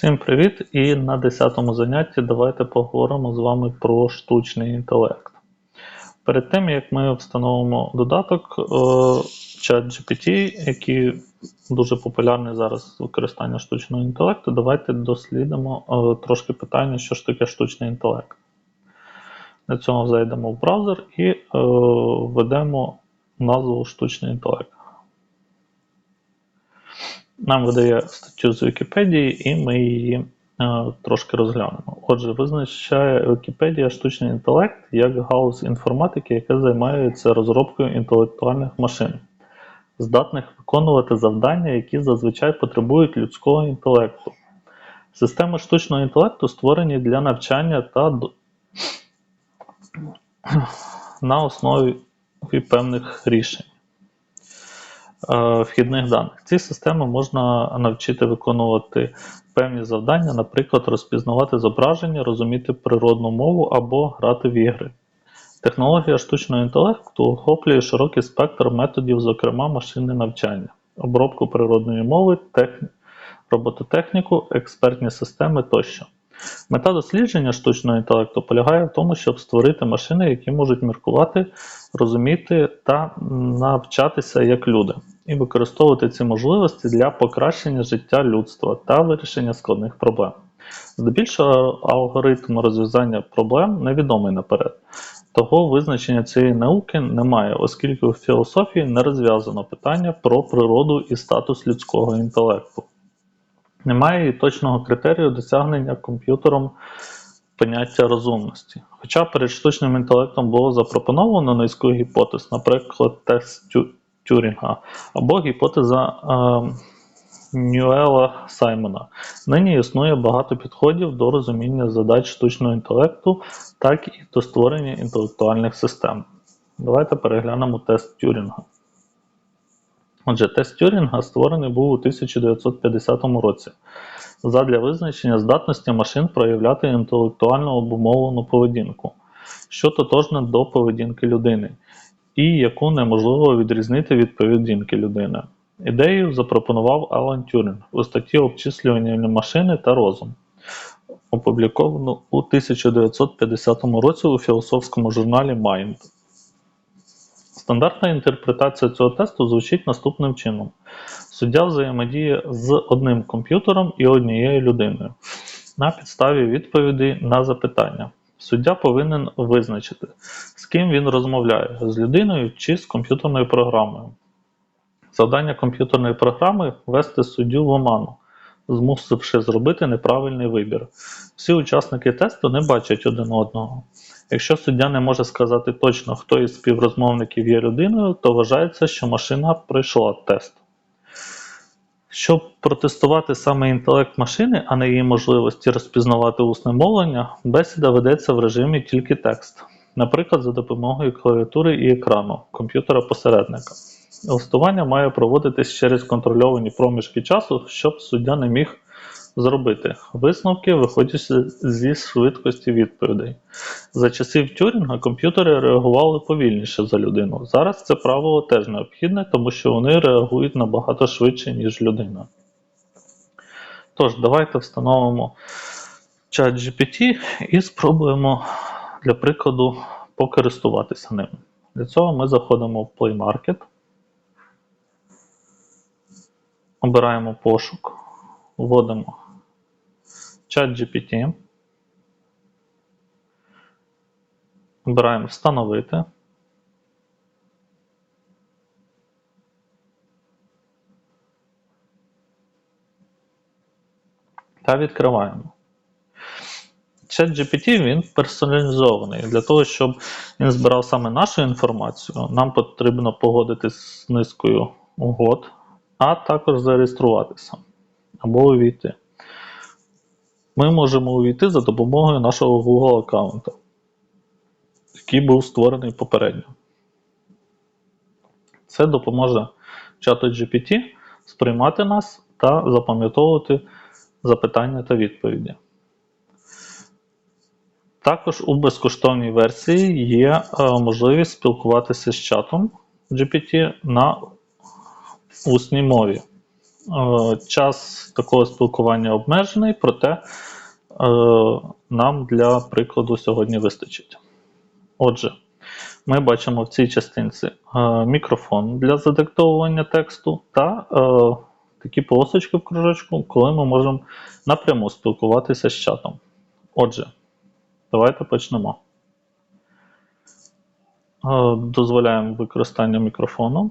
Всім привіт! І на 10 занятті давайте поговоримо з вами про штучний інтелект. Перед тим, як ми встановимо додаток е, ChatGPT, який дуже популярний зараз використання штучного інтелекту, давайте дослідимо е, трошки питання, що ж таке штучний інтелект. Для цього зайдемо в браузер і е, введемо назву штучний інтелект. Нам видає статтю з Вікіпедії, і ми її е, трошки розглянемо. Отже, визначає Вікіпедія штучний інтелект як галузь інформатики, яка займається розробкою інтелектуальних машин, здатних виконувати завдання, які зазвичай потребують людського інтелекту. Системи штучного інтелекту створені для навчання та до- на основі певних рішень вхідних даних. Ці системи можна навчити виконувати певні завдання, наприклад, розпізнавати зображення, розуміти природну мову або грати в ігри. Технологія штучного інтелекту охоплює широкий спектр методів, зокрема машинне навчання, обробку природної мови, техні... робототехніку, експертні системи тощо. Мета дослідження штучного інтелекту полягає в тому, щоб створити машини, які можуть міркувати, розуміти та навчатися як люди, і використовувати ці можливості для покращення життя людства та вирішення складних проблем. Здебільшого алгоритм розв'язання проблем невідомий наперед. Того визначення цієї науки немає, оскільки у філософії не розв'язано питання про природу і статус людського інтелекту. Немає і точного критерію досягнення комп'ютером поняття розумності. Хоча перед штучним інтелектом було запропоновано низку гіпотез, наприклад, тест Тю- Тюрінга або гіпотеза е, Ньюела Саймона. Нині існує багато підходів до розуміння задач штучного інтелекту, так і до створення інтелектуальних систем. Давайте переглянемо тест Тюрінга. Отже, тест Тюрінга створений був у 1950 році задля визначення здатності машин проявляти інтелектуально обумовлену поведінку, що тотожна до поведінки людини, і яку неможливо відрізнити від поведінки людини. Ідею запропонував Алан Тюрінг у статті Обчислювання машини та розум, опубліковано у 1950 році у філософському журналі Mind. Стандартна інтерпретація цього тесту звучить наступним чином: суддя взаємодіє з одним комп'ютером і однією людиною на підставі відповідей на запитання. Суддя повинен визначити, з ким він розмовляє з людиною чи з комп'ютерною програмою. Завдання комп'ютерної програми ввести суддю в оману, змусивши зробити неправильний вибір. Всі учасники тесту не бачать один одного. Якщо суддя не може сказати точно, хто із співрозмовників є людиною, то вважається, що машина пройшла тест. Щоб протестувати саме інтелект машини, а не її можливості розпізнавати усне мовлення, бесіда ведеться в режимі тільки текст, наприклад, за допомогою клавіатури і екрану комп'ютера посередника. Листування має проводитись через контрольовані проміжки часу, щоб суддя не міг зробити висновки, виходячи зі швидкості відповідей. За часів Тюрінга комп'ютери реагували повільніше за людину. Зараз це правило теж необхідне, тому що вони реагують набагато швидше, ніж людина. Тож, давайте встановимо чат GPT і спробуємо для прикладу покористуватися ним. Для цього ми заходимо в Play Market, обираємо пошук, вводимо чат GPT. Обираємо Встановити. Та відкриваємо. Чат GPT він персоналізований. Для того, щоб він збирав саме нашу інформацію, нам потрібно погодитись з низкою угод, а також зареєструватися або увійти. Ми можемо увійти за допомогою нашого Google аккаунту який був створений попередньо. Це допоможе чату GPT сприймати нас та запам'ятовувати запитання та відповіді. Також у безкоштовній версії є е, можливість спілкуватися з чатом GPT на усній мові. Е, Час такого спілкування обмежений, проте е, нам для прикладу сьогодні вистачить. Отже, ми бачимо в цій частинці е, мікрофон для задиктовування тексту та такі полосочки в кружочку, коли ми можемо напряму спілкуватися з чатом. Отже, давайте почнемо. Дозволяємо використання мікрофону.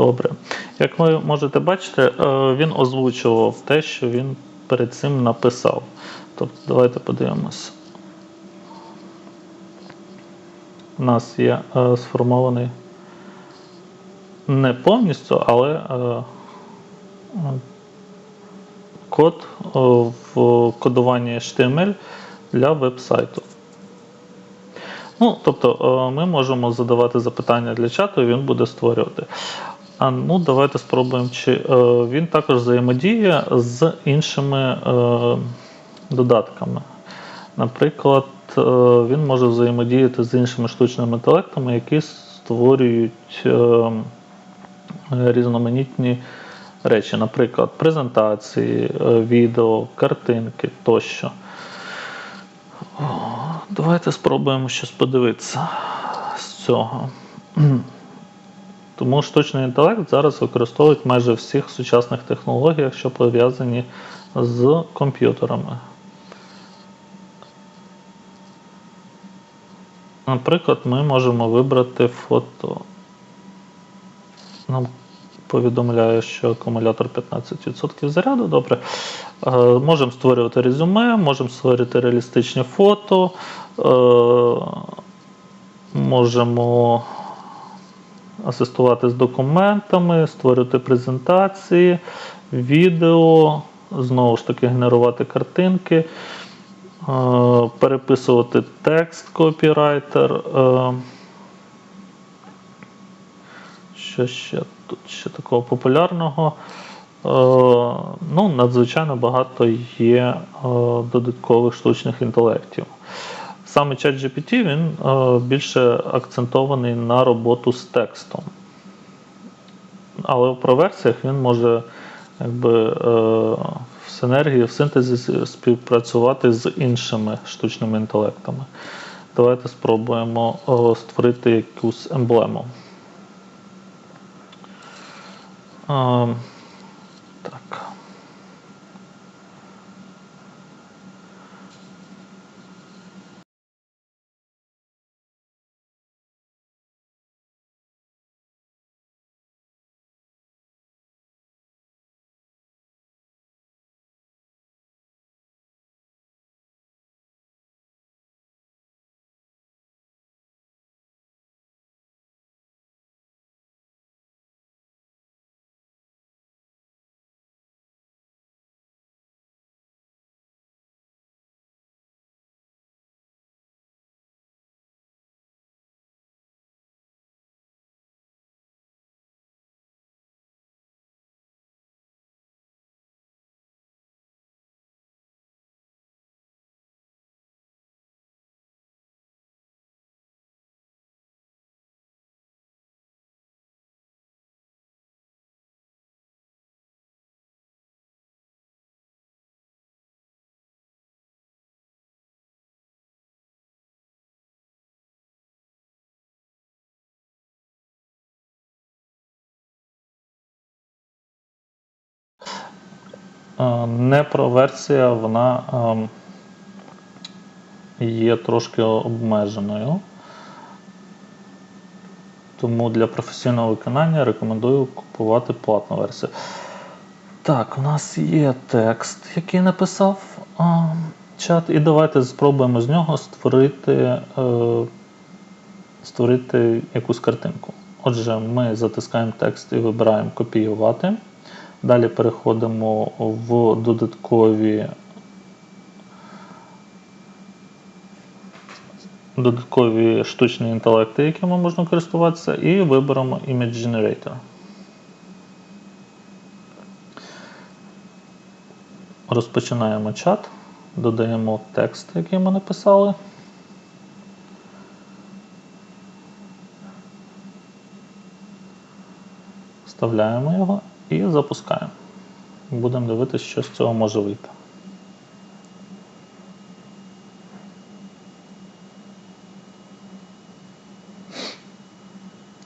Добре. Як ви можете бачити, е, він озвучував те, що він перед цим написав. Тобто, давайте подивимось. У нас є е, сформований не повністю, але е, код в кодуванні HTML для веб-сайту. Ну, тобто ми можемо задавати запитання для чату, і він буде створювати. А ну, давайте спробуємо, чи е, він також взаємодіє з іншими е, додатками. Наприклад, е, він може взаємодіяти з іншими штучними інтелектами, які створюють е, різноманітні речі, наприклад, презентації, е, відео, картинки тощо. О, Давайте спробуємо щось подивитися з цього. Тому штучний інтелект зараз використовують майже всіх сучасних технологіях, що пов'язані з комп'ютерами. Наприклад, ми можемо вибрати фото. Нам повідомляє, що акумулятор 15% заряду. Добре. Е, можемо створювати резюме, можемо створити реалістичні фото. Е, можемо асистувати з документами, створювати презентації, відео, знову ж таки, генерувати картинки, е, переписувати текст копірайтер. Е, Що ще тут ще такого популярного? Е, Ну, надзвичайно багато є додаткових штучних інтелектів. Саме ChatGPT він е, більше акцентований на роботу з текстом. Але в проверсіях він може якби, е, в синергії, в синтезі співпрацювати з іншими штучними інтелектами. Давайте спробуємо е, створити якусь емблему. Непро-версія, вона ем, є трошки обмеженою. Тому для професійного виконання рекомендую купувати платну версію. Так, у нас є текст, який написав а, чат, і давайте спробуємо з нього створити, е, створити якусь картинку. Отже, ми затискаємо текст і вибираємо копіювати. Далі переходимо в додаткові додаткові штучні інтелекти, якими можна користуватися, і виберемо Image Generator. Розпочинаємо чат, додаємо текст, який ми написали. Вставляємо його і запускаємо. Будемо дивитися, що з цього може вийти.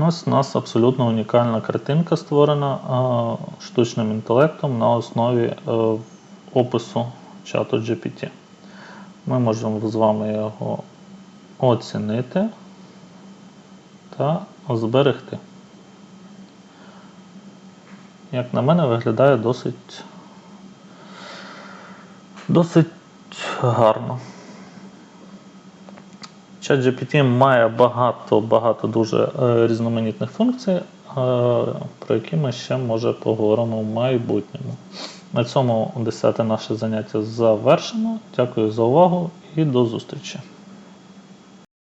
Ось у нас абсолютно унікальна картинка створена штучним інтелектом на основі опису чату GPT. Ми можемо з вами його оцінити та зберегти. Як на мене, виглядає досить, досить гарно. ChatGPT має багато, багато дуже е, різноманітних функцій, е, про які ми ще може поговоримо в майбутньому. На цьому 10 наше заняття завершено. Дякую за увагу і до зустрічі.